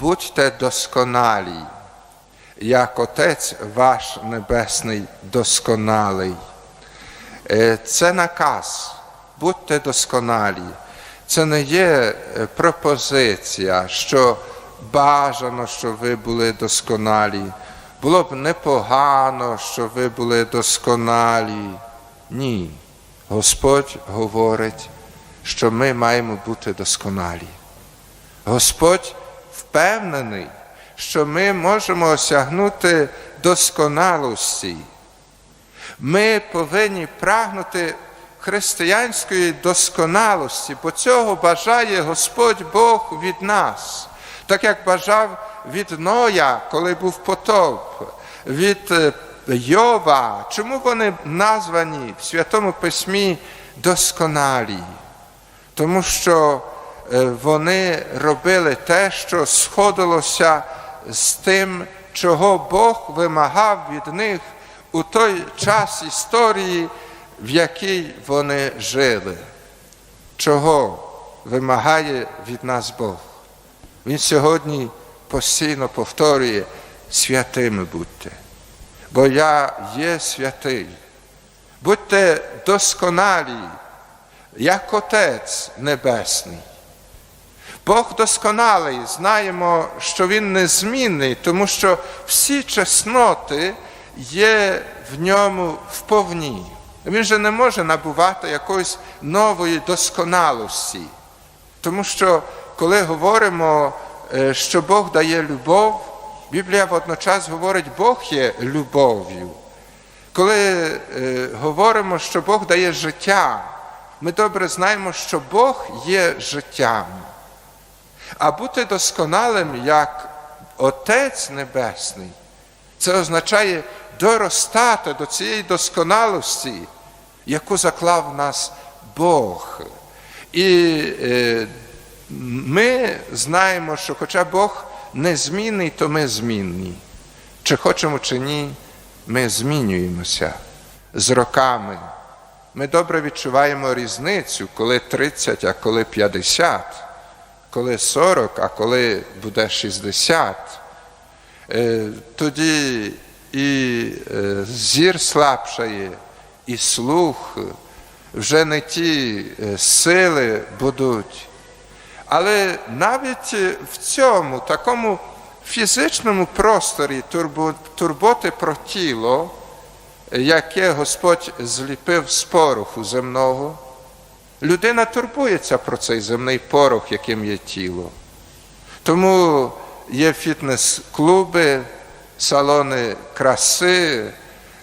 будьте досконалі, як Отець ваш Небесний досконалий. Е, Це наказ, будьте досконалі. Це не є е, пропозиція, що бажано, щоб ви були досконалі. Було б непогано, щоб ви були досконалі. Ні. Господь говорить, що ми маємо бути досконалі. Господь впевнений, що ми можемо осягнути досконалості. Ми повинні прагнути християнської досконалості, бо цього бажає Господь Бог від нас, так як бажав від Ноя, коли був потоп, від е, Йова. Чому вони названі в Святому Письмі досконалі? Тому що вони робили те, що сходилося з тим, чого Бог вимагав від них у той час історії, в якій вони жили. Чого вимагає від нас Бог? Він сьогодні постійно повторює святими будьте, бо я є святий. Будьте досконалі, як Отець Небесний. Бог досконалий, знаємо, що Він незмінний, тому що всі чесноти є в ньому вповні. Він же не може набувати якоїсь нової досконалості. Тому що, коли говоримо, е, що Бог дає любов, Біблія водночас говорить, Бог є любов'ю. Коли е, говоримо, що Бог дає життя, ми добре знаємо, що Бог є життям. А бути досконалим як Отець Небесний, це означає доростати до цієї досконалості, яку заклав в нас Бог. І е, ми знаємо, що хоча Бог незмінний, то ми змінні. Чи хочемо, чи ні, ми змінюємося з роками. Ми добре відчуваємо різницю, коли 30, а коли 50, коли 40, а коли буде 60. Е, Тоді і е, зір слабшає, і слух, вже не ті е, сили будуть. Але навіть в цьому такому фізичному просторі турботи про тіло, яке Господь зліпив з пороху земного, людина турбується про цей земний порох, яким є тіло. Тому є фітнес-клуби, салони краси,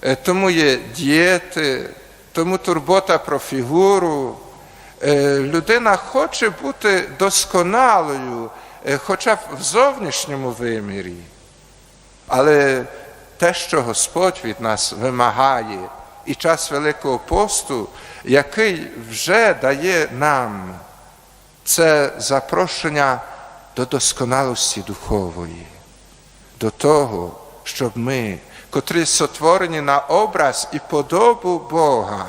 е, тому є дієти, тому турбота про фігуру. Е, Людина хоче бути досконалою, е, хоча б в зовнішньому вимірі. Але те, що Господь від нас вимагає, і час Великого посту, який вже дає нам, це запрошення до досконалості духової, до того, щоб ми, котрі сотворені на образ і подобу Бога,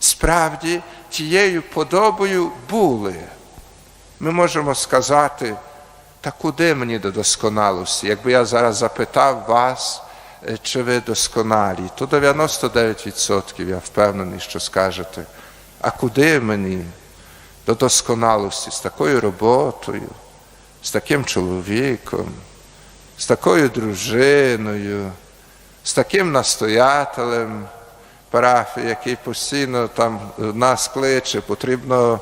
справді тією подобою були. Ми можемо сказати, та куди мені до досконалості? Якби я зараз запитав вас, чи ви досконалі, то 99% я впевнений, що скажете, а куди мені до досконалості з такою роботою, з таким чоловіком, з такою дружиною, з таким настоятелем парафії, який постійно там нас кличе, потрібно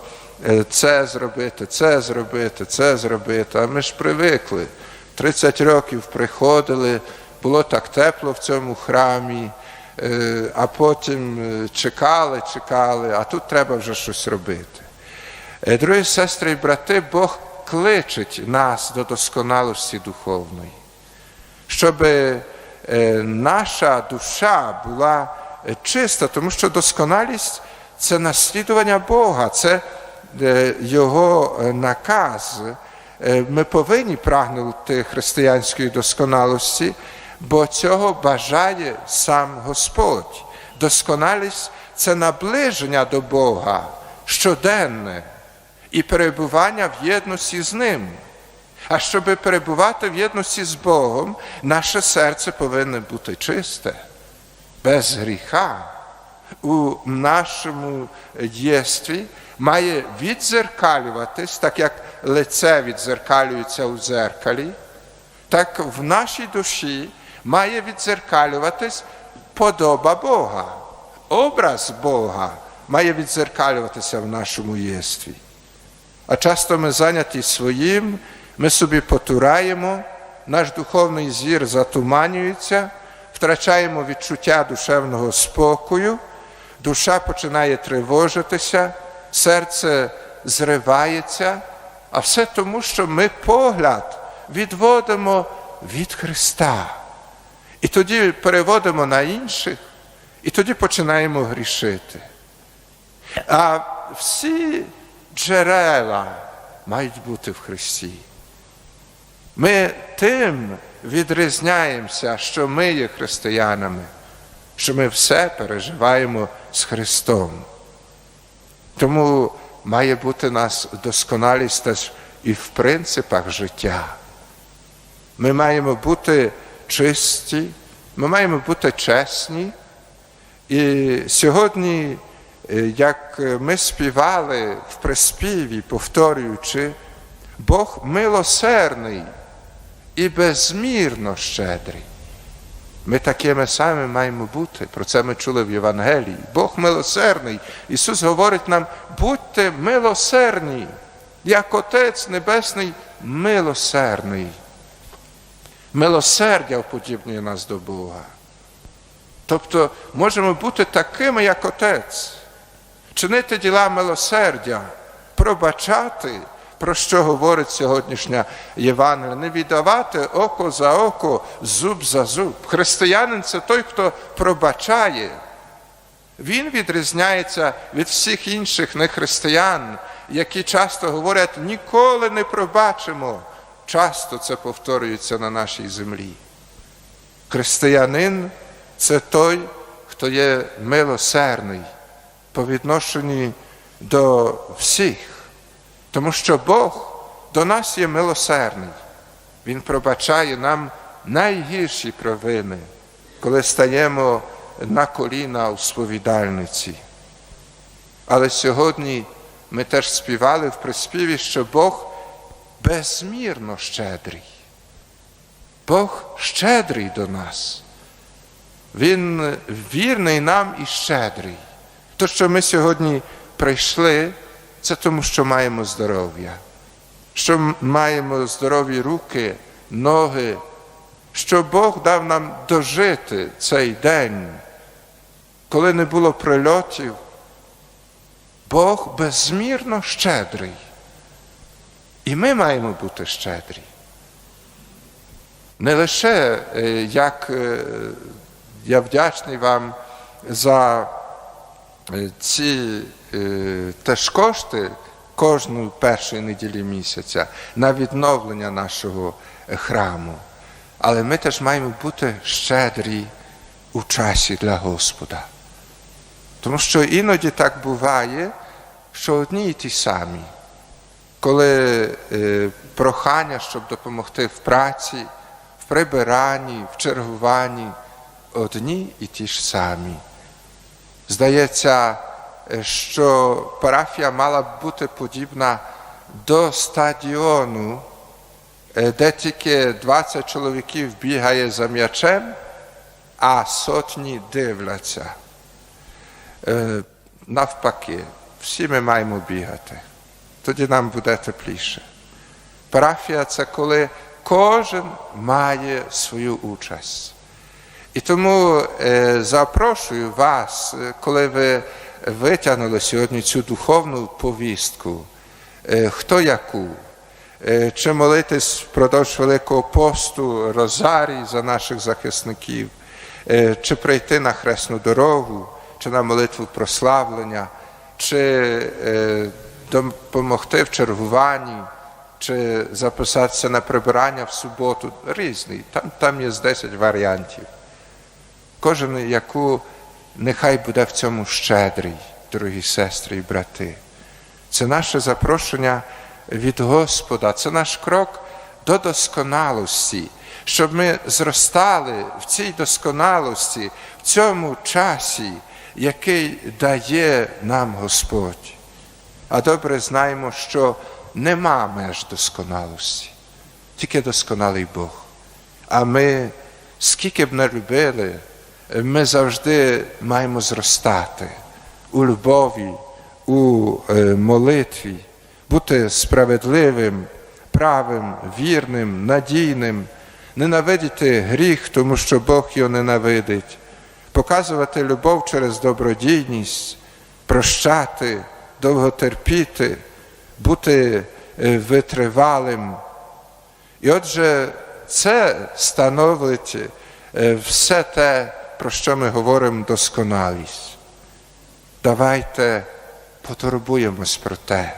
це зробити, це зробити, це зробити. А ми ж привикли. 30 років приходили, було так тепло в цьому храмі, е, а потім е, чекали, чекали, а тут треба вже щось робити. Е, Дорогі сестри і брати, Бог кличить нас до досконалості духовної, щоб наша душа була чиста, тому що досконалість це наслідування Бога, це Його наказ. Ми повинні прагнути християнської досконалості, бо цього бажає сам Господь. Досконалість це наближення до Бога щоденне і перебування в єдності з Ним. А щоб перебувати в єдності з Богом, наше серце повинно бути чисте, без гріха. У нашому єстві має відзеркалюватись, так як лице відзеркалюється у дзеркалі, так в нашій душі має відзеркалюватись подоба Бога. Образ Бога має відзеркалюватися в нашому єстві. А часто ми зайняті своїм, ми собі потураємо, наш духовний зір затуманюється, втрачаємо відчуття душевного спокою, душа починає тривожитися, серце зривається, а все тому, що ми погляд відводимо від Христа. І тоді переводимо на інших, і тоді починаємо грішити. А всі джерела мають бути в Христі. Ми тим відрізняємося, що ми є християнами, що ми все переживаємо з Христом. Тому має бути нас досконалість і в принципах життя. Ми маємо бути чисті, ми маємо бути чесні. І сьогодні, е, як ми співали в приспіві, повторюючи, Бог милосердний і безмірно щедрий. Ми такими самими маємо бути. Про це ми чули в Євангелії. Бог милосердний. Ісус говорить нам, будьте милосердні, як Отець Небесний милосердний. Милосердя вподібнює нас до Бога. Тобто можемо бути такими, як Отець, чинити діла милосердя, пробачати, про що говорить сьогоднішня Євангелія, не віддавати око за око, зуб за зуб. Християнин це той, хто пробачає. Він відрізняється від всіх інших нехристиян, які часто говорять, ніколи не пробачимо. Часто це повторюється на нашій землі. Християнин це той, хто є милосердний по відношенню до всіх, тому що Бог до нас є милосердний. Він пробачає нам найгірші провини, коли стаємо на коліна у сповідальниці. Але сьогодні ми теж співали в приспіві, що Бог безмірно щедрий. Бог щедрий до нас. Він вірний нам і щедрий. То, що ми сьогодні прийшли, це тому, що маємо здоров'я, що маємо здорові руки, ноги, що Бог дав нам дожити цей день, коли не було прильотів. Бог безмірно щедрий. І ми маємо бути щедрі. Не лише е, як е, я вдячний вам за е, ці теж кошти кожну першої неділі місяця на відновлення нашого храму. Але ми теж маємо бути щедрі у часі для Господа. Тому що іноді так буває, що одні і ті самі коли е, прохання, щоб допомогти в праці, в прибиранні, в чергуванні, одні і ті ж самі. Здається, що парафія мала б бути подібна до стадіону, де тільки 20 чоловіків бігає за м'ячем, а сотні дивляться. Навпаки, всі ми маємо бігати тоді нам буде тепліше. Парафія це коли кожен має свою участь. І тому е, запрошую вас, коли ви витягнули сьогодні цю духовну повістку, е, хто яку, е, чи молитись впродовж Великого посту Розарій за наших захисників, е, чи прийти на хресну дорогу, чи на молитву прославлення, чи е, допомогти в чергуванні чи записатися на прибирання в суботу. Різний. Там, там є з 10 варіантів. Кожен, яку нехай буде в цьому щедрий, дорогі сестри і брати. Це наше запрошення від Господа, це наш крок до досконалості, щоб ми зростали в цій досконалості, в цьому часі, який дає нам Господь. А добре знаємо, що нема меж досконалості, тільки досконалий Бог. А ми, скільки б не любили, ми завжди маємо зростати у любові, у е, молитві, бути справедливим, правим, вірним, надійним, ненавидіти гріх, тому що Бог його ненавидить, показувати любов через добродійність, прощати, довготерпіти, бути е, витривалим. І отже, це становить е, все те, про що ми говоримо досконалість. Давайте потурбуємось про те,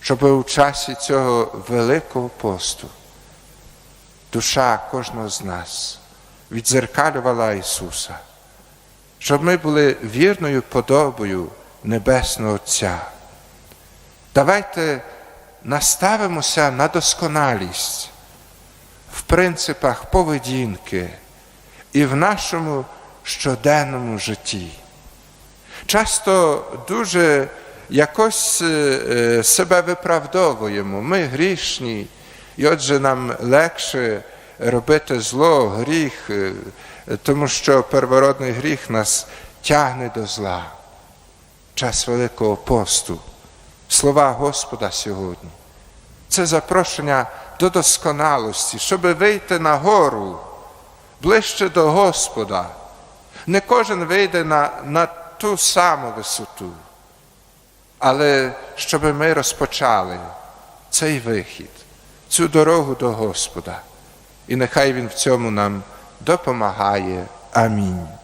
щоб у часі цього великого посту душа кожного з нас відзеркалювала Ісуса, щоб ми були вірною подобою Небесного Отця. Давайте наставимося на досконалість в принципах поведінки і в нашому щоденному житті. Часто дуже якось е, себе виправдовуємо. Ми грішні, і отже нам легше робити зло, гріх, е, тому що первородний гріх нас тягне до зла. Час Великого посту, слова Господа сьогодні. Це запрошення до досконалості, щоб вийти на гору, ближче до Господа. Не кожен вийде на, на ту саму висоту, але щоб ми розпочали цей вихід, цю дорогу до Господа. І нехай Він в цьому нам допомагає. Амінь.